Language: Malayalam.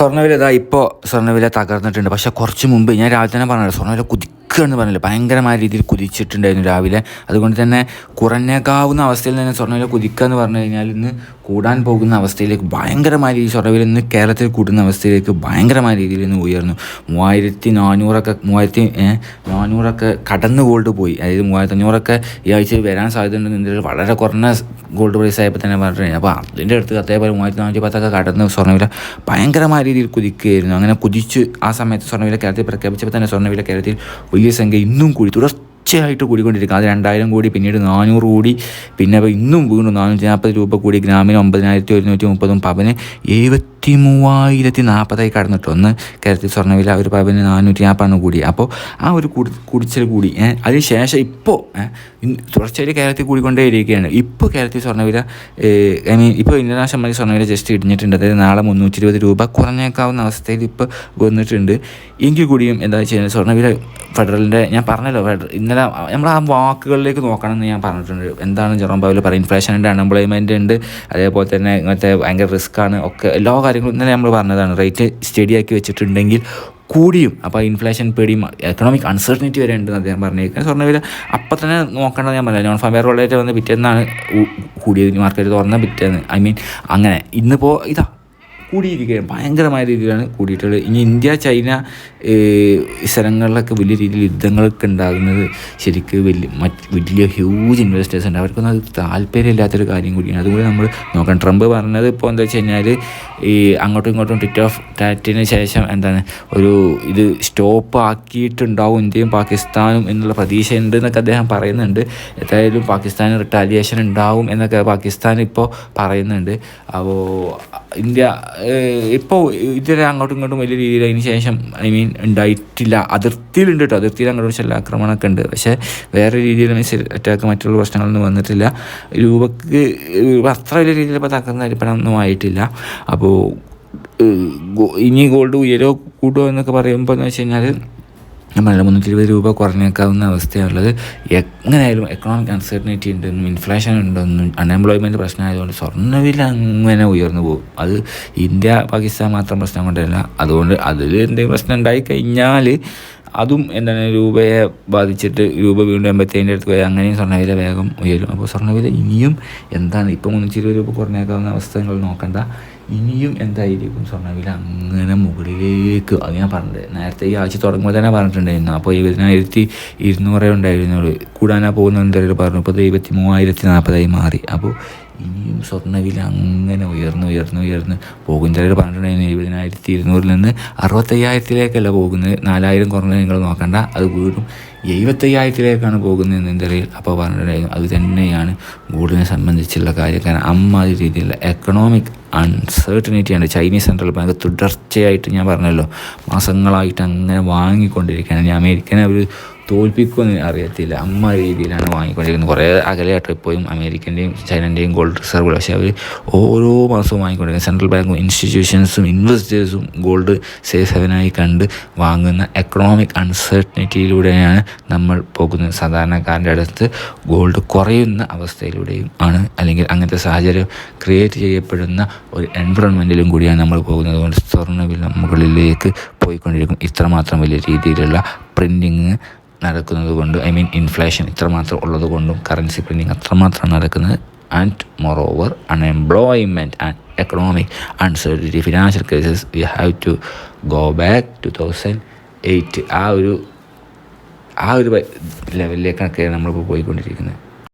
സ്വർണവില ഇതാ ഇപ്പോൾ സ്വർണവില തകർന്നിട്ടുണ്ട്. പക്ഷേ കുറച്ച് മുമ്പ് ഞാൻ രാവിലെ തന്നെ പറഞ്ഞല്ലോ സ്വർണവില കുതിക്കുകയെന്ന് പറഞ്ഞില്ല? ഭയങ്കരമായ രീതിയിൽ കുതിച്ചിട്ടുണ്ടായിരുന്നു രാവിലെ. അതുകൊണ്ട് തന്നെ കുറഞ്ഞേക്കാവുന്ന അവസ്ഥയിൽ തന്നെ സ്വർണവില കുതിക്കുക എന്ന് പറഞ്ഞു കഴിഞ്ഞാൽ ഇന്ന് കൂടാൻ പോകുന്ന അവസ്ഥയിലേക്ക് ഭയങ്കരമായ രീതിയിൽ സ്വർണവില ഇന്ന് കേരളത്തിൽ കൂടുന്ന അവസ്ഥയിലേക്ക് ഭയങ്കരമായ രീതിയിൽ ഇന്ന് ഉയർന്നു. മൂവായിരത്തി നാനൂറൊക്കെ മൂവായിരത്തി നാനൂറൊക്കെ കടന്ന് ഗോൾഡ് പോയി. അതായത് മൂവായിരത്തി അഞ്ഞൂറൊക്കെ ഈ ആഴ്ച വരാൻ സാധ്യതയുണ്ടെന്ന് വളരെ കുറഞ്ഞ ഗോൾഡ് പ്രൈസ് ആയപ്പോൾ തന്നെ പറഞ്ഞിട്ടുണ്ട് അപ്പോൾ അതിന്റെ അടുത്ത് അതേപോലെ മൂവായിരത്തി നാനൂറ്റി പത്തൊക്കെ കടന്ന് സ്വർണവില ഭയങ്കരമായ രീതിയിൽ കുതിക്കുകയായിരുന്നു. അങ്ങനെ കുതിച്ച് ആ സമയത്ത് സ്വർണവില കേരളത്തിൽ പ്രഖ്യാപിച്ചപ്പോൾ തന്നെ സ്വർണവില കേരളത്തിൽ വലിയ സംഖ്യ ഇന്നും കൂടി തുടർച്ചയായിട്ട് കൂടിക്കൊണ്ടിരിക്കും അത് രണ്ടായിരം കോടി പിന്നീട് നാനൂറ് കോടി പിന്നെ ഇന്നും വീണ്ടും നാനൂറ്റി നാൽപ്പത് രൂപ കൂടി ഗ്രാമിന് ഒമ്പതിനായിരത്തി ഒരുന്നൂറ്റി മുപ്പതും പവന് എഴുപത്തി മൂവായിരത്തി നാൽപ്പതായി കടന്നിട്ട്. ഒന്ന് കേരളത്തിൽ സ്വർണവില ഒരു പവന് നാനൂറ്റി നാൽപ്പതാണ് കൂടി. അപ്പോൾ ആ ഒരു കൂടി കുടിച്ചൽ കൂടി അതിനുശേഷം അതിന് ശേഷം ഇപ്പോൾ തുടർച്ചയായിട്ട് കേരളത്തിൽ കൂടിക്കൊണ്ടേ ഇരിക്കുകയാണ് ഇപ്പോൾ കേരളത്തിൽ സ്വർണവില ഐ മീൻ ഇപ്പോൾ ഇന്റർനാഷണൽ മതി സ്വർണവില ജസ്റ്റ് ഇടിഞ്ഞിട്ടുണ്ട്. അതായത് നാളെ മുന്നൂറ്റി ഇരുപത് രൂപ കുറഞ്ഞേക്കാവുന്ന അവസ്ഥയിൽ ഇപ്പോൾ വന്നിട്ടുണ്ട്. എങ്കിൽ കൂടിയും എന്താ വെച്ച് കഴിഞ്ഞാൽ സ്വർണവില ഫെഡറലിന്റെ ഞാൻ പറഞ്ഞല്ലോ ഫെഡറൽ ഇന്നലെ നമ്മൾ ആ വാക്കുകളിലേക്ക് നോക്കണം എന്ന് ഞാൻ പറഞ്ഞിട്ടുണ്ട്. എന്താണ് ജെറോം പവൽ പറയുന്നത്? ഇൻഫ്ലേഷൻ ഉണ്ട് അൺഎംപ്ലോയ്മെന്റ് ഉണ്ട് അതേപോലെ തന്നെ ഇങ്ങനത്തെ ഭയങ്കര റിസ്ക് ആണ് ഒക്കെ എല്ലാ കാര്യങ്ങളും ഇന്നലെ നമ്മൾ പറഞ്ഞതാണ്. റേറ്റ് സ്റ്റഡി ആക്കി വെച്ചിട്ടുണ്ടെങ്കിൽ കൂടിയും അപ്പോൾ ഇൻഫ്ലേഷൻ പേടിയും എക്കണോമിക് അൺസർട്ടനിറ്റി വരെ ഉണ്ടെന്ന് അദ്ദേഹം പറഞ്ഞേക്കുന്നത് സ്വർണവില അപ്പം തന്നെ നോക്കേണ്ടത് ഞാൻ പറഞ്ഞില്ല. നോൺ ഫാം റോളേറ്റ് വന്ന് പിറ്റേന്നാണ് കൂടിയത് മാർക്കറ്റ് തുറന്ന പിറ്റേന്ന്. ഐ മീൻ അങ്ങനെ. ഇന്നിപ്പോൾ ഇതാ കൂടിയിരിക്കുകയാണ്. ഭയങ്കരമായ രീതിയിലാണ് കൂടിയിട്ടുള്ളത്. ഇനി ഇന്ത്യ ചൈന സ്ഥലങ്ങളിലൊക്കെ വലിയ രീതിയിൽ യുദ്ധങ്ങളൊക്കെ ഉണ്ടാകുന്നത് ശരിക്കും വലിയ മറ്റ് വലിയ ഹ്യൂജ് ഇൻവെസ്റ്റേഴ്സ് ഉണ്ട്. അവർക്കൊന്നും അത് താല്പര്യമില്ലാത്തൊരു കാര്യം കൂടിയാണ്. അതുകൂടി നമ്മൾ നോക്കണം. ട്രംപ് പറഞ്ഞത് ഇപ്പോൾ എന്താ വെച്ച് കഴിഞ്ഞാൽ ഈ അങ്ങോട്ടും ഇങ്ങോട്ടും ടിറ്റ് ഓഫ് ടാറ്റിന് ശേഷം എന്താണ് ഒരു ഇത് സ്റ്റോപ്പ് ആക്കിയിട്ടുണ്ടാവും ഇന്ത്യയും പാകിസ്ഥാനും എന്നുള്ള പ്രതീക്ഷ ഉണ്ട് എന്നൊക്കെ അദ്ദേഹം പറയുന്നുണ്ട്. എന്തായാലും പാകിസ്ഥാന് റിട്ടാലിയേഷൻ ഉണ്ടാവും എന്നൊക്കെ പാകിസ്ഥാൻ ഇപ്പോൾ പറയുന്നുണ്ട്. അപ്പോൾ ഇന്ത്യ ഇപ്പോൾ ഇതുവരെ അങ്ങോട്ടും ഇങ്ങോട്ടും വലിയ രീതിയിൽ അതിന് ശേഷം ഐ മീൻ ഉണ്ടായിട്ടില്ല. അതിർത്തിയിലുണ്ട് കേട്ടോ അതിർത്തിയിൽ അങ്ങോട്ട് ചില ആക്രമണമൊക്കെ ഉണ്ട്. പക്ഷേ വേറെ രീതിയിൽ മിസൈൽ അറ്റാക്ക് മറ്റുള്ള പ്രശ്നങ്ങളൊന്നും വന്നിട്ടില്ല. രൂപക്ക് രൂപ അത്ര വലിയ രീതിയിൽ ഇപ്പോൾ തകർന്ന അരിപ്പണമൊന്നും ആയിട്ടില്ല. അപ്പോൾ ഇനി ഗോൾഡ് ഉയരോ കൂട്ടോ എന്നൊക്കെ പറയുമ്പോൾ എന്ന് വെച്ച് കഴിഞ്ഞാൽ നമ്മളല്ല മുന്നൂറ്റി ഇരുപത് രൂപ കുറഞ്ഞേക്കാവുന്ന അവസ്ഥയാണുള്ളത്. എങ്ങനെയായാലും എക്കണോമിക് അൺസർട്ടനിറ്റി ഉണ്ടെന്നും ഇൻഫ്ലേഷൻ ഉണ്ടെന്നും അൺഎംപ്ലോയ്മെന്റ് പ്രശ്നമായതുകൊണ്ട് സ്വർണവില അങ്ങനെ ഉയർന്നു പോകും. അത് ഇന്ത്യ പാകിസ്ഥാൻ മാത്രം പ്രശ്നം കൊണ്ടല്ല. അതുകൊണ്ട് അതിൽ എന്തെങ്കിലും പ്രശ്നം ഉണ്ടായി കഴിഞ്ഞാൽ അതും എന്താണ് രൂപയെ ബാധിച്ചിട്ട് രൂപ വീണ്ടും എൺപത്തേഴിന്റെ അടുത്ത് പോയി. അങ്ങനെയും സ്വർണവില വേഗം ഉയരും. അപ്പോൾ സ്വർണവില ഇനിയും എന്താണ്? ഇപ്പം മുന്നൂറ്റി ഇരുപത് രൂപ കുറഞ്ഞേക്കാവുന്ന അവസ്ഥകൾ നോക്കണ്ട. ഇനിയും എന്തായിരിക്കും സ്വർണവില? അങ്ങനെ മുകളിലേക്ക്. അത് ഞാൻ പറഞ്ഞത്. നേരത്തെ ഈ ആഴ്ച തുടങ്ങുമ്പോൾ തന്നെ പറഞ്ഞിട്ടുണ്ടായിരുന്നു. അപ്പോൾ ഇരുപതിനായിരത്തി ഇരുന്നൂറേ ഉണ്ടായിരുന്നുള്ളൂ. കൂടാനാ പോകുന്ന എന്തായാലും പറഞ്ഞു. ഇപ്പോൾ ഇരുപത്തി മൂവായിരത്തി നാൽപ്പതായി മാറി. അപ്പോൾ ഇനിയും സ്വർണവില അങ്ങനെ ഉയർന്ന് ഉയർന്ന് ഉയർന്ന് പോകും. ചിലർ പറഞ്ഞിട്ടുണ്ടെങ്കിൽ എഴുപതിനായിരത്തി ഇരുന്നൂറിൽ നിന്ന് അറുപത്തയ്യായിരത്തിലേക്കല്ല പോകുന്നത്. നാലായിരം കുറഞ്ഞ നിങ്ങൾ നോക്കണ്ട. അത് വീണ്ടും എഴുപത്തയ്യായിരത്തിലേക്കാണ് പോകുന്നത് എന്തറിയിൽ അപ്പോൾ പറഞ്ഞിട്ടുണ്ടായിരുന്നു അത് തന്നെയാണ് ഗോൾഡിനെ സംബന്ധിച്ചുള്ള കാര്യം. കാരണം അമ്മാതിരി രീതിയിലുള്ള എക്കണോമിക് അൺസർട്ടനിറ്റിയാണ് ചൈനീസ് സെൻട്രൽ ബാങ്ക് തുടർച്ചയായിട്ട് ഞാൻ പറഞ്ഞല്ലോ മാസങ്ങളായിട്ട് അങ്ങനെ വാങ്ങിക്കൊണ്ടിരിക്കുകയാണ്. ഞാൻ അമേരിക്കനെ അവർ തോൽപ്പിക്കുമെന്ന് അറിയത്തില്ല. അമ്മ രീതിയിലാണ് വാങ്ങിക്കൊണ്ടിരിക്കുന്നത്. കുറേ അകലെയായിട്ട് ഇപ്പോഴും അമേരിക്കന്റെയും ചൈനന്റെയും ഗോൾഡ് റിസർവ് പക്ഷേ അവർ ഓരോ മാസവും വാങ്ങിക്കൊണ്ടിരിക്കുന്നത് സെൻട്രൽ ബാങ്കും ഇൻസ്റ്റിറ്റ്യൂഷൻസും ഇൻവെസ്റ്റേഴ്സും ഗോൾഡ് സേഫ് ഹെവനായി കണ്ട് വാങ്ങുന്ന എക്കണോമിക് അൺസർട്ടനിറ്റിയിലൂടെയാണ് നമ്മൾ പോകുന്ന സാധാരണക്കാരന്റെ അടുത്ത് ഗോൾഡ് കുറയുന്ന അവസ്ഥയിലൂടെയും ആണ്. അല്ലെങ്കിൽ അങ്ങനത്തെ സാഹചര്യം ക്രിയേറ്റ് ചെയ്യപ്പെടുന്ന ഒരു എൻവറോൺമെന്റിലും കൂടിയാണ് നമ്മൾ പോകുന്നത്. അതുകൊണ്ട് സ്വർണവില മുകളിലേക്ക് പോയിക്കൊണ്ടിരിക്കും. ഇത്രമാത്രം വലിയ രീതിയിലുള്ള പ്രിന്റിങ് നടക്കുന്നത് കൊണ്ട് ഐ മീൻ ഇൻഫ്ലേഷൻ ഇത്രമാത്രം ഉള്ളത് കൊണ്ടും കറൻസി പ്രിന്റിങ് അത്രമാത്രം നടക്കുന്നത്. And moreover unemployment and economic uncertainty financial crisis we have to go back to thousand eight ആ ഒരു ആ ഒരു ലെവലിലേക്കൊക്കെ നമ്മളിപ്പോൾ പോയിക്കൊണ്ടിരിക്കുന്നത്.